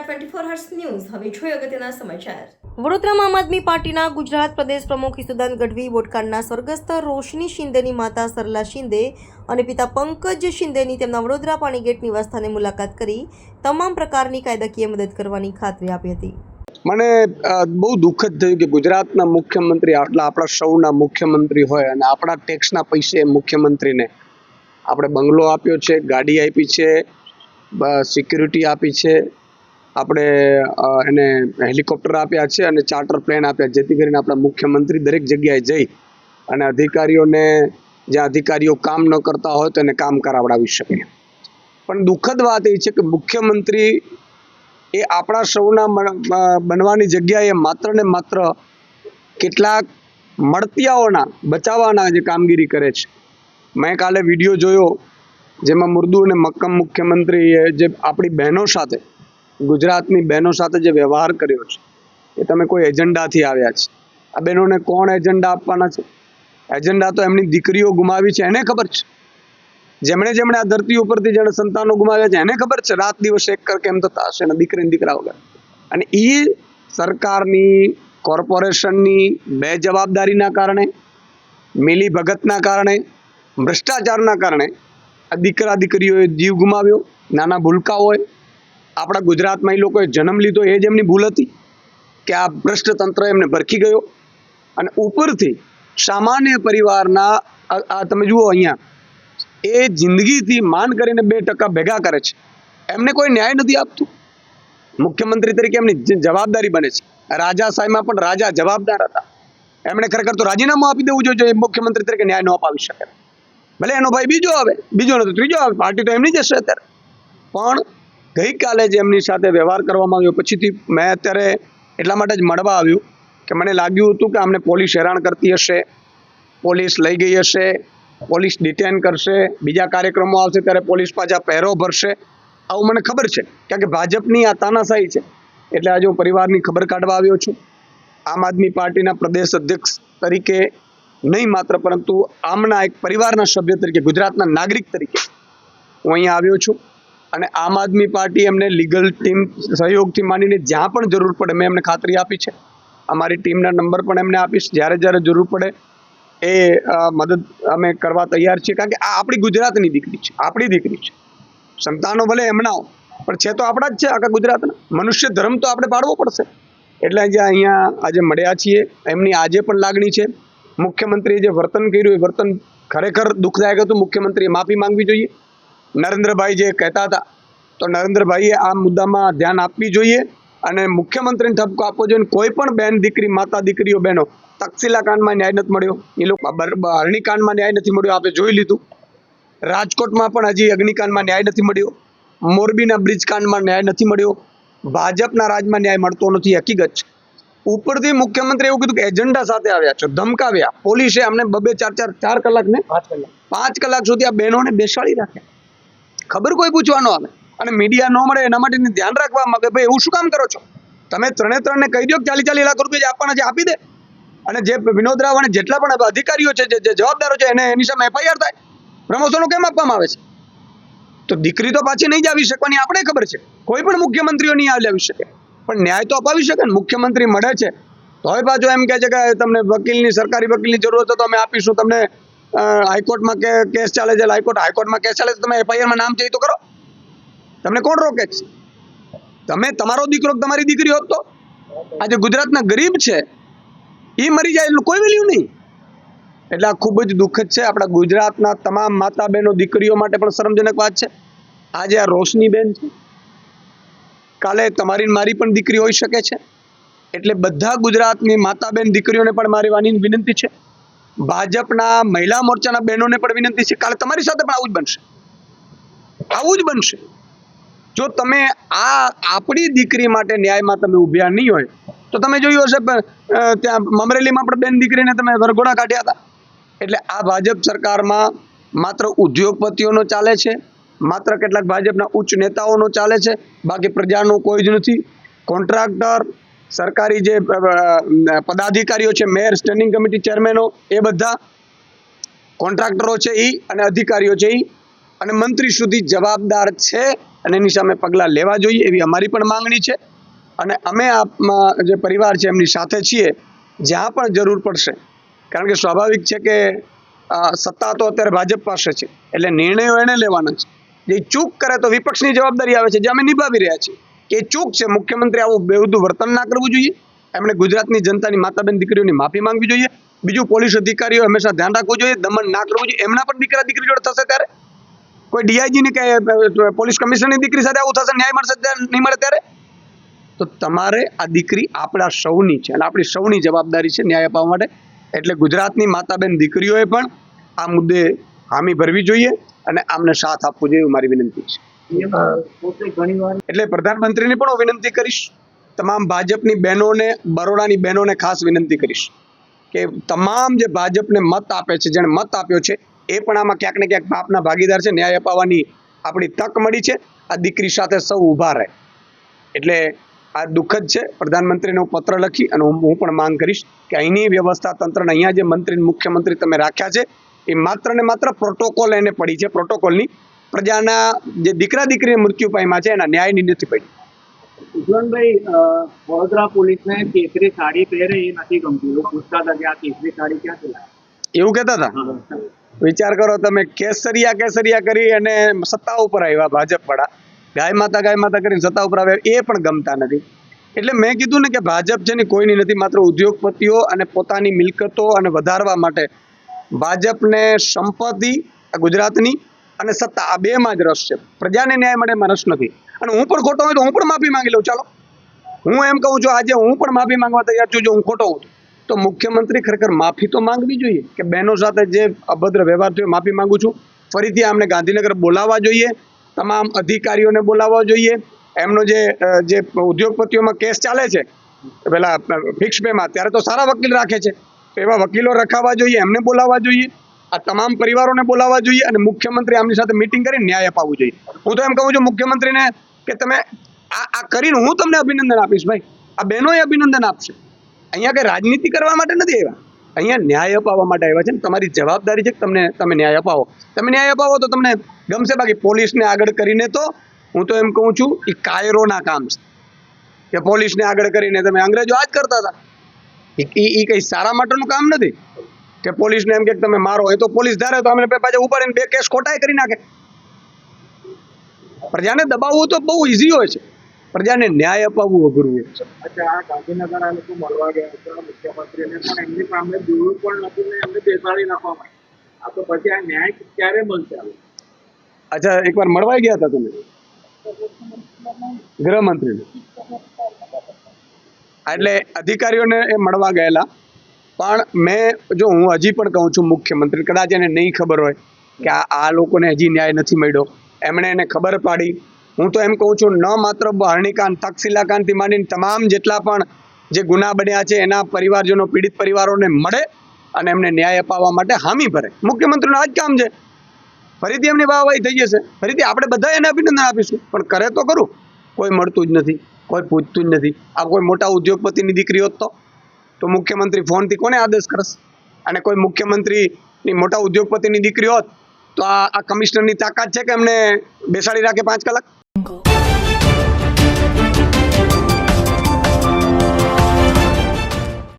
Twenty four hers news. હવે જોઈએ અગત્યના સમાચાર. વડોદરામાં આમ આદમી પાર્ટીના ગુજરાત પ્રદેશ પ્રમુખ ઈસુદાન ગઢવી બોટકાંડના સ્વર્ગસ્થ રોશની શિંદેની માતા સરલા શિંદે અને પિતા પંકજ શિંદેની તેમના વડોદરા પાણીગેટ નિવાસસ્થાને મુલાકાત કરી તમામ પ્રકારની કાયદાકીય મદદ કરવાની ખાતરી આપી હતી. મને બહુ દુઃખદ થયું કે ગુજરાતના મુખ્યમંત્રી આટલા આપણા સૌના મુખ્યમંત્રી હોય અને આપણા ટેક્સના પૈસે મુખ્યમંત્રીને આપણે બંગલો આપ્યો છે ગાડી આપી છે સિક્યુરિટી આપી છે આપણે એને હેલિકોપ્ટર આપ્યા છે અને ચાર્ટર પ્લેન આપ્યા જેથી કરીને આપણા મુખ્યમંત્રી દરેક જગ્યાએ જઈ અને અધિકારીઓને, જ્યાં અધિકારીઓ કામ ન કરતા હોય તો એને કામ કરાવડાવી શકે. પણ દુઃખદ વાત એ છે કે મુખ્યમંત્રી એ આપણા સૌના બનવાની જગ્યાએ માત્ર ને માત્ર કેટલાક મળતિયાઓના, બચાવવાના જે કામગીરી કરે છે. મેં કાલે વીડિયો જોયો, જેમાં મુર્દુ અને મક્કમ મુખ્યમંત્રીએ જે આપણી બહેનો સાથે ગુજરાતની બહેનો સાથે જે વ્યવહાર કર્યો છે, એ તમે કોઈ એજન્ડાથી આવ્યા છે. આ બહેનોને કોણ એજન્ડા આપવાના છે? એજન્ડા તો એમની દીકરીઓ ગુમાવી છે, એને ખબર છે? જેમણે જેમણે આ ધરતી ઉપરથી જેણે સંતાનો ગુમાવ્યા છે, એને ખબર છે? રાત દિવસ એક કર કેમ થતા હશે ને દીકરીને દીકરા વગર. અને એ સરકારની, કોર્પોરેશનની બે જવાબદારીના કારણે, મિલી ભગતના કારણે, ભ્રષ્ટાચારના કારણે આ દીકરા દીકરીઓએ જીવ ગુમાવ્યો. નાના ભૂલકા હોય આપણા ગુજરાતમાં એ લોકોએ જન્મ લીધો એ જ એમની ભૂલ હતી કે આ ભ્રષ્ટતંત્ર એમને ભરખી ગયો. અને ઉપરથી સામાન્ય પરિવારના, આ તમે જુઓ અહીંયા, એ જિંદગીથી માન કરીને બે ટકા ભેગા કરે છે. એમને કોઈ ન્યાય નથી આપતું. મુખ્યમંત્રી તરીકે એમની જવાબદારી બને છે. રાજા સાહેબમાં પણ રાજા જવાબદાર હતા. એમણે ખરેખર તો રાજીનામું આપી દેવું જોઈએ મુખ્યમંત્રી તરીકે ન્યાય ન અપાવી શકે. ભલે એનો ભાઈ બીજો આવે, બીજો નથી ત્રીજો આવે, પાર્ટી તો એમની જ અત્યારે. પણ ગઈકાલે જ એમની સાથે વ્યવહાર કરવામાં આવ્યો. પછીથી મેં અત્યારે એટલા માટે જ મળવા આવ્યું કે મને લાગ્યું હતું કે આમને પોલીસ હેરાન કરતી હશે, પોલીસ લઈ ગઈ હશે, પોલીસ ડિટેન કરશે, બીજા કાર્યક્રમો આવશે ત્યારે પોલીસ પાછા પહેરો ભરશે. આવું મને ખબર છે, કારણ કે ભાજપની આ તાનાશાહી છે. એટલે આજે હું પરિવારની ખબર કાઢવા આવ્યો છું. આમ આદમી પાર્ટીના પ્રદેશ અધ્યક્ષ તરીકે નહીં માત્ર, પરંતુ આમના એક પરિવારના સભ્ય તરીકે, ગુજરાતના નાગરિક તરીકે હું અહીંયા આવ્યો છું. અને આમ આદમી પાર્ટી એમને લીગલ ટીમ સહયોગથી માંડીને જ્યાં પણ જરૂર પડે મેં એમને ખાતરી આપી છે. અમારી ટીમના નંબર પણ એમને આપીશ. જ્યારે જ્યારે જરૂર પડે એ મદદ અમે કરવા તૈયાર છીએ. કારણ કે આ આપણી ગુજરાતની દીકરી છે. આપણી દીકરી છે. સંતાનો ભલે એમના પણ છે તો આપણા જ છે આખા ગુજરાતના. મનુષ્ય ધર્મ તો આપણે પાડવો પડશે. એટલે આજે અહીંયા આજે મળ્યા છીએ, એમની આજે પણ લાગણી છે. મુખ્યમંત્રીએ જે વર્તન કર્યું એ વર્તન ખરેખર દુઃખદાયક હતું. મુખ્યમંત્રીએ માફી માંગવી જોઈએ. નરેન્દ્રભાઈ જે કહેતા હતા તો નરેન્દ્રભાઈએ આ મુદ્દામાં ધ્યાન આપવી જોઈએ અને મુખ્યમંત્રીને ઠપકો આપવો જોઈએ. કોઈ પણ બેન દીકરી માતા દીકરીઓ બહેનો તક્ષિલા કાંડમાં ન્યાય નથી મળ્યો. એ લોકો હરણીકાંડમાં ન્યાય નથી મળ્યો. આપણે જોઈ લીધું. રાજકોટમાં પણ હજી અગ્નિકાંડમાં ન્યાય નથી મળ્યો. મોરબીના બ્રિજકાંડમાં ન્યાય નથી મળ્યો. ભાજપના રાજમાં ન્યાય મળતો નથી. હકીકત છે. ઉપરથી મુખ્યમંત્રી એવું કીધું કે એજન્ડા સાથે આવ્યા છો ધમકાવ્યા. પોલીસે અમને બબે ચાર ચાર ચાર કલાક. ને પાંચ કલાક સુધી આ બહેનોને બેસાડી રાખે ખબર કોઈ પૂછવા ન આવે? અને મીડિયા ન મળે એના માટે ધ્યાન રાખવામાં કે ભાઈ, એવું શું કામ કરો છો? તમે ત્રણે ત્રણને કહી દો ચાલી ચાલી લાખ રૂપિયા આપવાના છે આપી દે. અને જે વિનોદ રાવ અને જેટલા પણ અધિકારીઓ છે, જે જવાબદારો છે, એને એની સામે એફઆઈઆર થાય. પ્રમોશનો કેમ આપવામાં આવે છે? તો દીકરી તો પાછી નહીં જ આવી શકવાની આપણે ખબર છે. કોઈ પણ મુખ્યમંત્રીઓ નહીં આવી શકે. પણ ન્યાય તો અપાવી શકે ને. મુખ્યમંત્રી મળે છે. તો હવે પાછો એમ કહે છે કે તમને વકીલની, સરકારી વકીલની જરૂરત તો અમે આપીશું. તમને હાઈકોર્ટમાં કે, કેસ ચાલે છે, હાઈકોર્ટ હાઈકોર્ટમાં કેસ ચાલે છે તમે એફઆઈઆરમાં નામ છે તો કરો. તમને કોણ રોકે છે? તમે તમારો દીકરો તમારી દીકરી હોત તો? આજે ગુજરાતના ગરીબ છે, એ મરી જાય એટલું કોઈ વેલ્યુ નહીં. એટલે આ ખૂબ જ દુઃખદ છે, આપણા ગુજરાતના તમામ માતા બહેનો દીકરીઓ માટે પણ શરમજનક વાત છે. આજે આ રોશની બેન છે. કાલે તમારી મારી પણ દીકરી હોઈ શકે છે. એટલે બધા ગુજરાતની માતા બેન દીકરીઓને પણ મારી વાની વિનંતી છે. ભાજપના મહિલા મોરચાના બહેનોને પણ વિનંતી છે. કાલે તમારી સાથે પણ આવું જ બનશે. આવું જ બનશે. જો તમે આ આપણી દીકરી માટે ન્યાયમાં તમે ઉભ્યા નહીં હોય, તો તમે જોયું હશે ત્યાં મમરેલીમાં પણ બેન દીકરીને તમે વરઘોડા કાઢ્યા હતા. એટલે આ ભાજપ સરકારમાં માત્ર ઉદ્યોગપતિઓનો ચાલે છે, માત્ર કેટલાક ભાજપના ઉચ્ચ નેતાઓનો ચાલે છે, બાકી પ્રજાનું કોઈ જ નથી. કોન્ટ્રાક્ટર સરકારી જે પદાધિકારીઓ છે, મેયર સ્ટેન્ડિંગ કમિટી ચેરમેનો એ બધા કોન્ટ્રાક્ટરો છે એ અને અધિકારીઓ છે એ અને મંત્રી સુધી જવાબદાર છે અને એની સામે પગલાં લેવા જોઈએ એવી અમારી પણ માંગણી છે. અને અમે આપમાં જે પરિવાર છે એમની સાથે છીએ, જ્યાં પણ જરૂર પડશે. કારણ કે સ્વાભાવિક છે કે સત્તા તો અત્યારે ભાજપ પાસે છે, એટલે નિર્ણયો એને લેવાના છે. જે ચૂક કરે તો વિપક્ષની જવાબદારી આવે છે, જે અમે નિભાવી રહ્યા છીએ. એ ચૂક છે, મુખ્યમંત્રી આવું બેહુદું વર્તન ના કરવું જોઈએ. એમણે ગુજરાતની જનતાની માતાબેન દીકરીઓની માફી માંગવી જોઈએ. બીજું પોલીસ અધિકારીઓ હંમેશા ધ્યાન રાખવું જોઈએ, દમન ના કરવું જોઈએ. એમના પણ દીકરા દીકરી જોડે થશે ત્યારે. કોઈ ડીઆઈજીની કે પોલીસ કમિશનરની દીકરી સાથે આવું થશે, ન્યાય મળશે નહીં મળે ત્યારે? તો તમારે આ દીકરી આપણા સૌની છે અને આપણી સૌની જવાબદારી છે ન્યાય અપાવવા માટે. એટલે ગુજરાતની માતાબેન દીકરીઓએ પણ આ મુદ્દે હામી ભરવી જોઈએ અને આમને સાથ આપવો જોઈએ મારી વિનંતી છે. એટલે પ્રધાનમંત્રીને પણ હું વિનંતી કરીશ, તમામ ભાજપની બહેનોને, બરોડાની બહેનોને ખાસ વિનંતી કરીશ કે તમામ જે ભાજપને મત આપે છે, જેણે મત આપ્યો છે, એ પણ આમાં ક્યાંક ને ક્યાંક પાપના ભાગીદાર છે, ન્યાય અપાવવાની આપણી તક મળી છે, આ દીકરી સાથે સૌ ઊભા રહે. એટલે આ દુઃખદ છે, પ્રધાનમંત્રીને હું પત્ર લખી અને હું પણ માંગ કરીશ કે અહીંની વ્યવસ્થા તંત્રને, અહીંયા જે મંત્રી મુખ્યમંત્રી તમે રાખ્યા છે, એ માત્ર ને માત્ર પ્રોટોકોલ એને પડી છે પ્રોટોકોલની પ્રજાના જે દીકરા દીકરીને મૃત્યુ પામ્યા છે એના ન્યાયની નથી પડી. ઉજવણભાઈ વડોદરા પોલીસને કેસરી સાડી પહેરે એ નથી ગમતું. લોકો પૂછતા હતા કે આ કેસરી સાડી ક્યાંથી લાવી એવું કહેતા હતા? વિચાર કરો તમે કેસરિયા કેસરિયા કરી અને સત્તા ઉપર આવ્યા ભાજપ વાળા ગાય માતા ગાય માતા કરીને સત્તા ઉપર આવ્યા એ પણ ગમતા નથી. એટલે મેં કીધું ને કે ભાજપ છે ને કોઈની નથી માત્ર ઉદ્યોગપતિઓ અને પોતાની મિલકતો અને વધારવા માટે. ભાજપને સંપત્તિ ગુજરાતની અને સત્તા, આ બેમાં જ રસ છે. પ્રજાને ન્યાય મળે એમાં રસ નથી. અને હું પણ ખોટો હોય તો હું પણ માફી માંગી લઉં. ચાલો. હું એમ કહું છું, આજે હું પણ માફી માંગવા તૈયાર છું, જો હું ખોટો હોઉં તો. મુખ્યમંત્રી ખરેખર માફી તો માંગવી જોઈએ કે બહેનો સાથે જે અભદ્ર વ્યવહાર થયો માફી માંગુ છું. ફરીથી આમને ગાંધીનગર બોલાવવા જોઈએ. તમામ અધિકારીઓને બોલાવવા જોઈએ. એમનો જે જે ઉદ્યોગપતિઓમાં કેસ ચાલે છે, પેલા ફિક્સ પેમાં ત્યારે તો સારા વકીલ રાખે છે. એવા વકીલો રખાવવા જોઈએ, એમને બોલાવવા જોઈએ. આ તમામ પરિવારોને બોલાવવા જોઈએ અને મુખ્યમંત્રી આમની સાથે મિટિંગ કરી ન્યાય અપાવવું જોઈએ. હું તો એમ કહું છું, મુખ્યમંત્રીને કે તમે આ આ કરીને હું તમને અભિનંદન આપીશ ભાઈ. આ બહેનોએ અભિનંદન આપશે. અહીંયા કઈ રાજનીતિ કરવા માટે નથી આવ્યા? અહીંયા ન્યાય અપાવવા માટે આવ્યા છે ને. તમારી જવાબદારી છે કે તમને, તમે ન્યાય અપાવો. તમે ન્યાય અપાવો તો તમને ગમશે. બાકી પોલીસને આગળ કરીને તો હું તો એમ કહું છું એ કાયરોના કામ છે. કે પોલીસને આગળ કરીને તમે અંગ્રેજો આ જ કરતા હતા. એ એ કંઈ સારા માટેનું કામ નથી? કે પોલીસને એમ કે તમે મારો એ તો પોલીસ ધારે તો અમને પાછા ઉપાડીને બે કેસ ખોટાય કરી નાખે. પ્રજાને દબાવવું તો બહુ ઇઝી હોય છે. પ્રજાને ન્યાય અપાવવું અઘરું હોય છે. અચ્છા આ ગાંધીનગર આ લોકો મળવા ગયા હતા. મુખ્યમંત્રીને પણ એમની સામે જોયું પણ નથી ને એમને બેસાડી નાખવામાં. આ તો પછી આ ન્યાય ક્યારે મળશે અચ્છા એકવાર મળવા ગયા હતા તમે? ગૃહમંત્રીને? એટલે અધિકારીઓને એ મળવા ગયેલા. પણ મેં જો હું હજી પણ કહું છું મુખ્યમંત્રી, કદાચ એને નહીં ખબર હોય કે આ આ લોકોને હજી ન્યાય નથી મળ્યો. એમણે એને ખબર પાડી. હું તો એમ કહું છું, ન માત્ર બહરણીકાંડ તક્ષશિલાકાંડથી માંડીને તમામ જેટલા પણ જે ગુના બન્યા છે, એના પરિવારજનો, પીડિત પરિવારોને મળે અને એમને ન્યાય અપાવવા માટે હામી ભરે. મુખ્યમંત્રીનું આ જ કામ છે. ફરીથી એમની વાહવાહી થઈ જશે. ફરીથી આપણે બધા એને અભિનંદન આપીશું. પણ કરે તો ખરું. કોઈ મળતું જ નથી. કોઈ પૂછતું જ નથી. આ કોઈ મોટા ઉદ્યોગપતિની દીકરી હોત તો? તો મુખ્યમંત્રી ફોનથી કોને આદેશ કરશે? અને કોઈ મુખ્યમંત્રીની મોટા ઉદ્યોગપતિની દીકરી હોત, તો આ કમિશનરની તાકાત છે કે એમને બેસાડી રાખે પાંચ કલાક?